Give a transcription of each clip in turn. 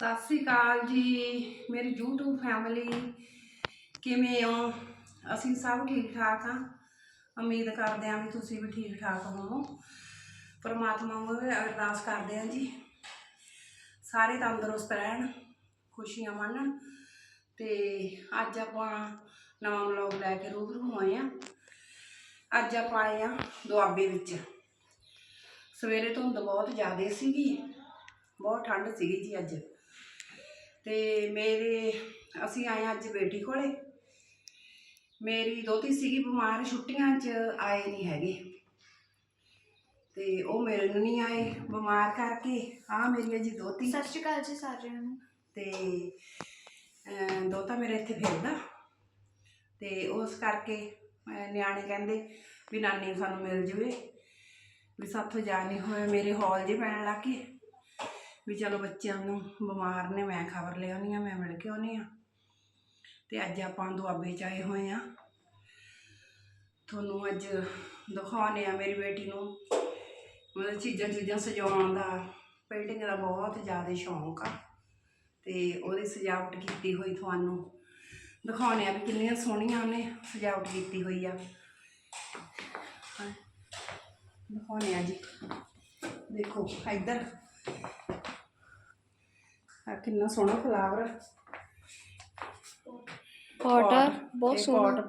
ਸਤਿ ਸ੍ਰੀ ਅਕਾਲ ਜੀ, ਮੇਰੀ YouTube family ਕਿਵੇਂ ਹੋ? ਅਸੀਂ ਸਭ ਠੀਕ ਠਾਕ ਹਾਂ। ਉਮੀਦ ਕਰਦੇ ਹਾਂ ਵੀ ਤੁਸੀਂ ਵੀ ਠੀਕ ਠਾਕ ਹੋਵੋ। ਪਰਮਾਤਮਾ ਮੂਹਰੇ ਅਰਦਾਸ ਕਰਦੇ ਹਾਂ ਜੀ। ਸਾਰੇ ਤੰਦਰੁਸਤ ਰਹਿਣ, ਖੁਸ਼ੀਆਂ ਮੰਨਣ ਤੇ ਅੱਜ ਆਪਾਂ ਨਵਾਂ ਵਲੌਗ ਲੈ ਕੇ ਰੂਬਰੂ ਹੋਏ ਆ ਅੱਜ ਆਪਾਂ ਆਏ ਆ ਦੁਆਬੇ ਵਿੱਚ। ਸਵੇਰੇ ਧੁੰਦ ਬਹੁਤ ਜ਼ਿਆਦਾ ਸੀਗੀ, ਬਹੁਤ ਠੰਡ ਸੀਗੀ ਜੀ ਅੱਜ। ਤੇ ਮੇਰੇ ਅਸੀਂ ਆਏ ਅੱਜ ਬੇਟੀ ਕੋਲੇ। ਮੇਰੀ ਦੋਤੀ ਸੀਗੀ ਬਿਮਾਰ ਛੁੱਟੀਆਂ 'ਚ ਆਏ ਨਹੀਂ ਹੈਗੇ। ਤੇ ਉਹ ਮਿਲਣ ਨਹੀਂ ਆਏ ਬਿਮਾਰ ਕਰਕੇ। ਆ ਮੇਰੀ ਹੈ ਜੀ ਦੋਤੀ ਸਤਿ ਸ਼੍ਰੀ ਅਕਾਲ ਜੀ ਸਾਰਿਆਂ ਨੂੰ। ਤੇ ਅਮ ਦੋਤਾ ਮੇਰੇ ਇੱਥੇ ਫਿਰਦਾ। ਤੇ ਉਸ ਕਰਕੇ ਅਮ ਨਿਆਣੇ ਕਹਿੰਦੇ ਵੀ ਨਾਨੀ ਸਾਨੂੰ ਮਿਲ ਜਵੇ ਵੀ ਸਾਥੋਂ ਜਾ ਨਹੀਂ ਹੋਇਆ ਮੇਰੇ ਹੌਲ ਜੇ ਪੈਣ ਲੱਗ ਗਏ। ਵੀ ਚਲੋ ਬੱਚਿਆਂ ਨੂੰ ਬਿਮਾਰ ਨੇ ਮੈਂ ਖਬਰ ਲੈ ਆਉਂਦੀ ਹਾਂ ਮੈਂ ਮਿਲ ਕੇ ਆਉਂਦੀ ਹਾਂ। ਤੇ ਅੱਜ ਆਪਾਂ ਦੁਆਬੇ ਚ ਆਏ ਹੋਏ ਆ ਤੁਹਾਨੂੰ ਅੱਜ ਦਿਖਾਉਣੇ ਆ ਮੇਰੀ ਬੇਟੀ ਨੂੰ। ਮਤਲਬ ਚੀਜ਼ਾਂ ਚੀਜ਼ਾਂ ਸਜਾਉਣ ਦਾ ਪੇਂਟਿੰਗ ਦਾ ਬਹੁਤ ਜ਼ਿਆਦਾ ਸ਼ੌਂਕ ਆ। ਤੇ ਉਹਦੀ ਸਜਾਵਟ ਕੀਤੀ ਹੋਈ ਤੁਹਾਨੂੰ। ਦਿਖਾਉਣੇ ਆ ਵੀ ਕਿੰਨੀਆਂ ਸੋਹਣੀਆਂ ਉਹਨੇ ਸਜਾਵਟ ਕੀਤੀ ਹੋਈ ਆ। ਹਾਂ, ਦਿਖਾਉਣੇ ਆ ਜੀ। ਦੇਖੋ ਇੱਧਰ। ਆ ਕਿੰਨਾ ਸੋਹਣਾ ਫਲਾਵਰ ਪਾਟਰ ਬਹੁਤ ਸੋਹਣਾ।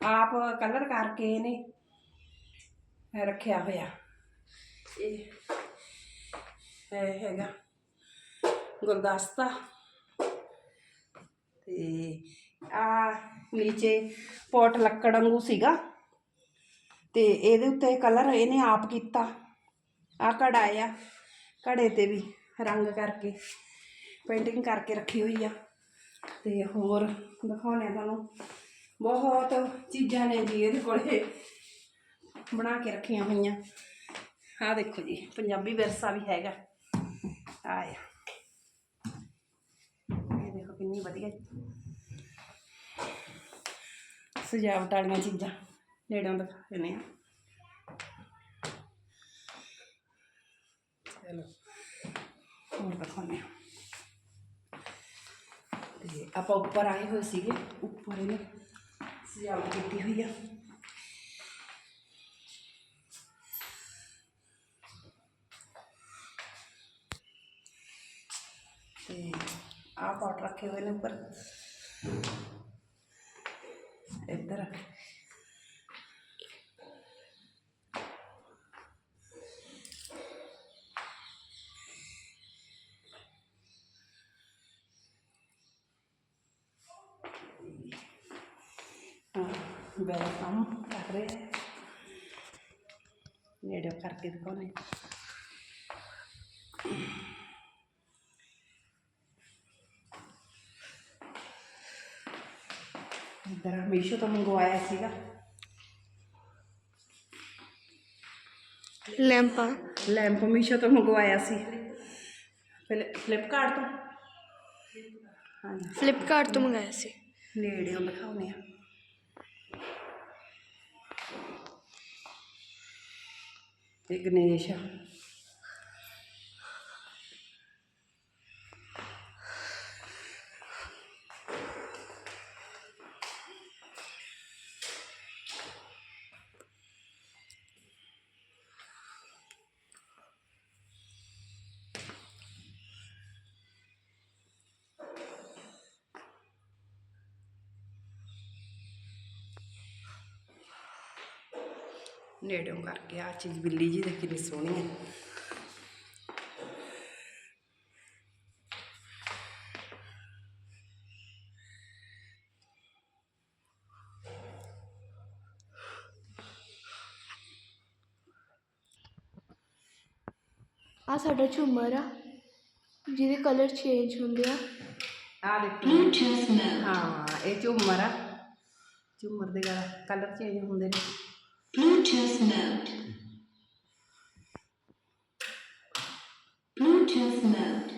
ਆਪ ਕਲਰ ਕਰਕੇ ਇਹਨੇ ਰੱਖਿਆ ਹੋਇਆ। ਇਹ ਇਹ ਹੈਗਾ ਗੁਲਦਸਤਾ। ਤੇ ਆ ਨੀਚੇ ਪੋਟ ਲੱਕੜ ਵਾਂਗੂ ਸੀਗਾ। ਤੇ ਇਹਦੇ ਉੱਤੇ ਕਲਰ ਇਹਨੇ ਆਪ ਕੀਤਾ। ਆ ਕਢਾਇਆ ਕੜੇ ਤੇ ਵੀ ਰੰਗ ਕਰਕੇ। ਪੇਂਟਿੰਗ ਕਰਕੇ ਰੱਖੀ ਹੋਈ ਆ। ਤੇ ਹੋਰ ਦਿਖਾਉਣੇ ਆ ਤੁਹਾਨੂੰ। ਬਹੁਤ ਚੀਜ਼ਾਂ ਨੇ ਜੀ ਇਹਦੇ ਕੋਲੇ। ਬਣਾ ਕੇ ਰੱਖੀਆਂ ਹੋਈਆਂ। ਆਹ ਦੇਖੋ ਜੀ, ਪੰਜਾਬੀ ਵਿਰਸਾ ਵੀ ਹੈਗਾ। ਆਇਆ ਇਹ ਦੇਖੋ ਕਿੰਨੀ ਵਧੀਆ। ਸਜਾਵਟ ਵਾਲੀਆਂ ਚੀਜ਼ਾਂ, ਨੇੜੋਂ ਦਿਖਾ ਦਿੰਦੇ ਆ। ਚਲੋ, ਹੋਰ ਦਿਖਾਉਂਦੇ ਆ। ਤੇ ਆਪਾਂ ਉੱਪਰ ਆਏ ਹੋਏ ਸੀਗੇ। ਉੱਪਰ ਇਹਨੇ ਸਜਾਵਟ ਕੀਤੀ ਹੋਈ ਆ। ਤੇ ਆਹ ਪਾਟ ਰੱਖੇ ਹੋਏ ਨੇ ਉੱਪਰ। ਇੱਧਰ। ਵੈਲਕਮ ਕਰ ਰਹੇ ਹੈ ਨੇੜੇ ਕਰਕੇ ਦਿਖਾਉਣੇ ਇੱਧਰ ਮੀਸ਼ੋ ਤੋਂ ਮੰਗਵਾਇਆ ਸੀਗਾ। ਲੈਂਪਾ ਲੈਂਪ ਮੀਸ਼ੋ ਤੋਂ ਮੰਗਵਾਇਆ ਸੀ। ਫਲਿ- ਫਲਿੱਪਕਾਰਟ ਤੋਂ। ਹਾਂਜੀ। ਫਲਿੱਪਕਾਰਟ ਤੋਂ ਮੰਗਾਇਆ ਸੀ। ਨੇੜਿਓਂ ਦਿਖਾਉਣੇ ਆ। ਤੇ ਗਣੇਸ਼ ਨੇੜਿਓਂ ਕਰਕੇ ਆ ਚੀਜ਼ ਬਿੱਲੀ ਜੀ ਦੇ ਕਿੰਨੀ ਸੋਹਣੀ ਹੈ ਆ ਸਾਡਾ ਝੂਮਰ ਆ ਜਿਹਦੇ ਕਲਰ ਚੇਂਜ ਹੁੰਦੇ ਆ। ਆ ਦੇਖੋ। ਹਾਂ ਇਹ ਝੂਮਰ ਆ। ਝੂਮਰ ਦੇ ਕਲਰ ਚੇਂਜ ਹੁੰਦੇ ਨੇ। Bluetooth mode. Bluetooth mode.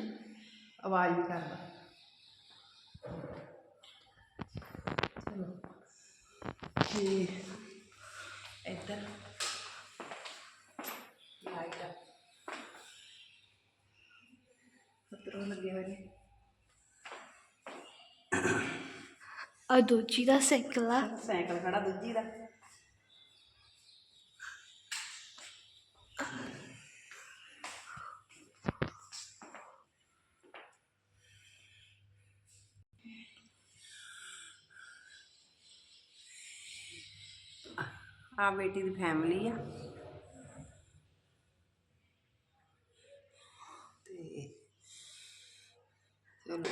ਆਵਾਜ਼ ਵੀ ਕਰਦਾ ਚਲੋ ਤੇ ਇੱਧਰ ਲਾਈਟ ਆ ਪਤਰੋਂ ਖੜਾ ਦੂਜੀ ਦਾ ਆ ਬੇਟੀ ਦੀ ਫੈਮਿਲੀ ਆ। ਤੇ ਚਲੋ।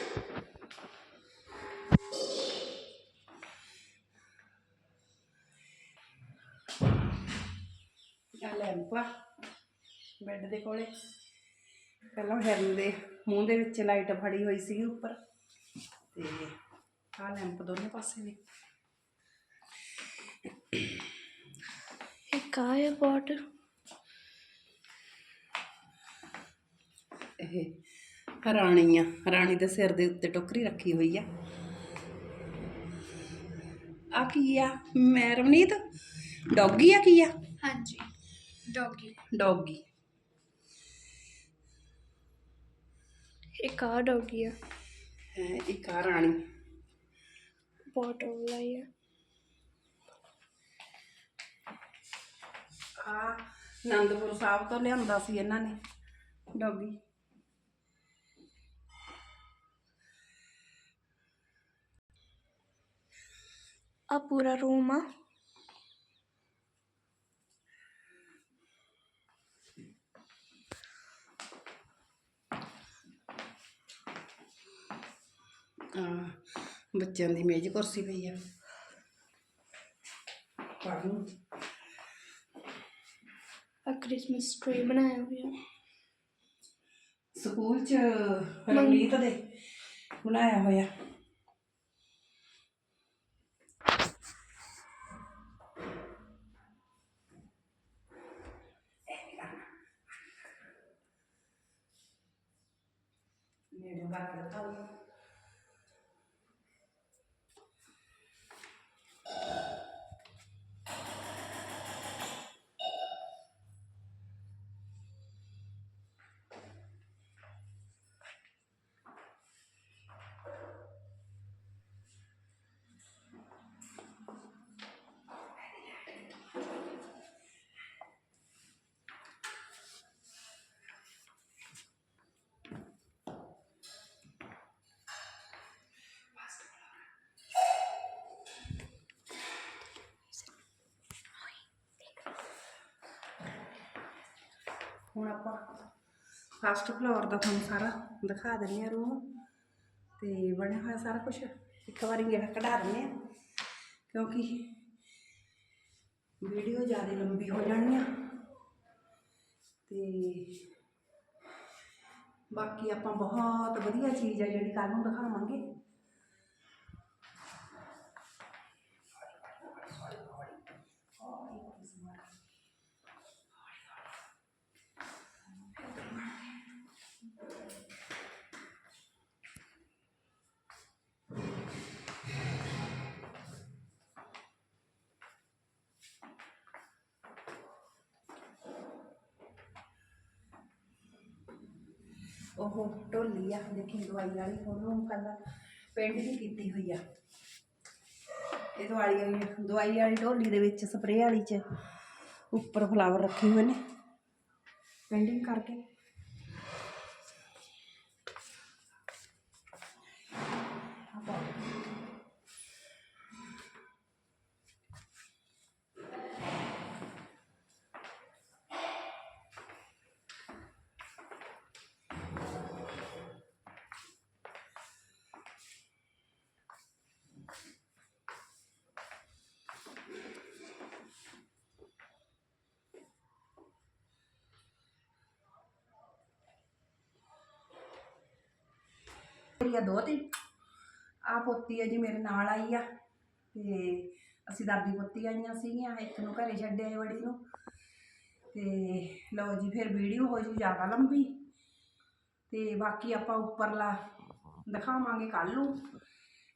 ਆ ਲੈਂਪ ਆ ਬੈੱਡ ਦੇ ਕੋਲੇ। ਪਹਿਲਾਂ ਹਿਰਨ ਦੇ ਮੂੰਹ ਦੇ ਵਿੱਚ ਲਾਈਟ ਫੜੀ ਹੋਈ ਸੀ ਉੱਪਰ। ਤੇ ਆ ਲੈਂਪ ਦੋਨੇ ਪਾਸੇ ਨੇ। ਆ ਹੈ ਬੋਟਲ ਇਹ ਰਾਣੀ ਆ ਰਾਣੀ ਦੇ ਸਿਰ ਦੇ ਉੱਤੇ ਟੋਕਰੀ ਰੱਖੀ ਹੋਈ ਆ। ਆ ਕੀ ਆ? ਮੈਂ ਰਵਨੀਤ? ਡੌਗੀ ਆ ਕੀ ਆ? ਹਾਂਜੀ ਡੌਗੀ। ਡੌਗੀ। ਇੱਕ ਆ ਡੌਗੀ ਆ। ਇੱਕ ਆ ਰਾਣੀ। ਬੋਟਲ ਲਈ ਆ। ਆ ਆਨੰਦਪੁਰ ਸਾਹਿਬ ਤੋਂ ਲਿਆਂਦਾ ਸੀ ਇਹਨਾਂ ਨੇ ਡੌਗੀ। ਆ ਪੂਰਾ ਰੂਮ ਆ। ਆ ਬੱਚਿਆਂ ਦੀ ਮੇਜ਼ ਕੁਰਸੀ ਪਈ ਆ। ਪੜ੍ਹਨ ਆ ਕ੍ਰਿਸਮਸ ਟ੍ਰੀ ਬਣਾਇਆ ਹੋਇਆ ਸਕੂਲ ਚ ਰਣਜੀਤ ਦੇ ਬਣਾਇਆ ਹੋਇਆ ਨੇੜੇ ਬਾਹਰ ਦਿੱਤਾ ਹੁਣ ਆਪਾਂ ਫਸਟ ਫਲੋਰ ਦਾ ਤੁਹਾਨੂੰ ਸਾਰਾ ਦਿਖਾ ਦਿੰਦੇ ਆ ਰੂਮ ਤੇ ਬਣਿਆ ਹੋਇਆ ਸਾਰਾ ਕੁਝ ਇੱਕ ਵਾਰੀ ਗੇੜਾ ਕਢਾ ਦਿੰਦੇ ਆ ਕਿਉਂਕਿ ਵੀਡੀਓ ਜ਼ਿਆਦਾ ਲੰਬੀ ਹੋ ਜਾਣੀ ਆ। ਤੇ ਬਾਕੀ ਆਪਾਂ ਬਹੁਤ ਵਧੀਆ ਚੀਜ਼ ਆ ਜਿਹੜੀ ਕੱਲ ਨੂੰ ਦਿਖਾਵਾਂਗੇ। ਉਹ ਢੋਲੀ ਆ, ਦੇਖੀ ਦਵਾਈ ਵਾਲੀ, ਉਹਨੂੰ ਕੱਲ ਪੇਂਟ ਵੀ ਕੀਤੀ ਹੋਈ ਆ। ਇਹ ਦਵਾਈ ਵਾਲੀ ਦਵਾਈ ਵਾਲੀ ਢੋਲੀ ਦੇ ਵਿੱਚ ਸਪਰੇਅ ਵਾਲੀ ਚ ਉੱਪਰ ਫਲਾਵਰ ਰੱਖੇ ਹੋਏ ਨੇ। ਪੇਂਟਿੰਗ ਕਰਕੇ। ਮੇਰੀ ਆ ਦੋਤੀ ਆ ਪੋਤੀ ਆ ਜੀ ਮੇਰੇ ਨਾਲ ਆਈ ਆ ਤੇ ਅਸੀਂ ਦਾਦੀ ਪੋਤੀ ਆਈਆਂ ਸੀਗੀਆਂ, ਇੱਕ ਨੂੰ ਘਰੇ ਛੱਡਿਆ ਬੜੀ ਨੂੰ। ਤੇ ਲਓ ਜੀ, ਫਿਰ ਵੀਡੀਓ ਹੋ ਜੂ ਜ਼ਿਆਦਾ ਲੰਬੀ ਤੇ ਬਾਕੀ ਆਪਾਂ ਉੱਪਰਲਾ ਦਿਖਾਵਾਂਗੇ ਕੱਲ ਨੂੰ,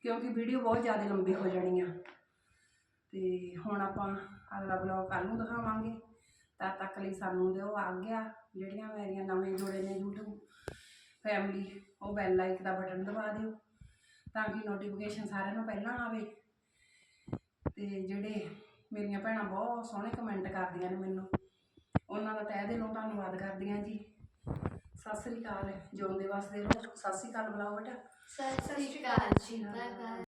ਕਿਉਂਕਿ ਵੀਡੀਓ ਬਹੁਤ ਜ਼ਿਆਦਾ ਲੰਬੀ ਹੋ ਜਾਣੀ ਆ। ਤੇ ਹੁਣ ਆਪਾਂ ਅਗਲਾ ਬਲੌਗ ਕੱਲ ਨੂੰ ਦਿਖਾਵਾਂਗੇ, ਤਦ ਤੱਕ ਲਈ ਸਾਨੂੰ ਦਿਓ ਆ ਗਿਆ ਜਿਹੜੀਆਂ ਮੇਰੀਆਂ ਨਵੇਂ ਜੁੜੇ ਨੇ YouTube ਫੈਮਿਲੀ ਉਹ ਬੈਲ ਲਾਈਕ ਦਾ ਬਟਨ ਦਬਾ ਦਿਓ ਤਾਂ ਕਿ ਨੋਟੀਫਿਕੇਸ਼ਨ ਸਾਰਿਆਂ ਨੂੰ ਪਹਿਲਾਂ ਆਵੇ। ਤੇ ਜਿਹੜੇ ਮੇਰੀਆਂ ਭੈਣਾਂ ਬਹੁਤ ਸੋਹਣੇ ਕਮੈਂਟ ਕਰਦੀਆਂ ਨੇ ਮੈਨੂੰ। ਉਹਨਾਂ ਦਾ ਤਹਿ ਦਿਲੋਂ ਧੰਨਵਾਦ ਕਰਦੀਆਂ ਜੀ। ਸਤਿ ਸ੍ਰੀ ਅਕਾਲ ਜਿਉਂਦੇ ਵਸਦੇ ਰਹੋ ਸਤਿ ਸ੍ਰੀ ਅਕਾਲ ਬੁਲਾਓ ਬੇਟਾ। ਸਤਿ ਸ੍ਰੀ ਅਕਾਲ ਜੀ ਬਾਏ ਬਾਏ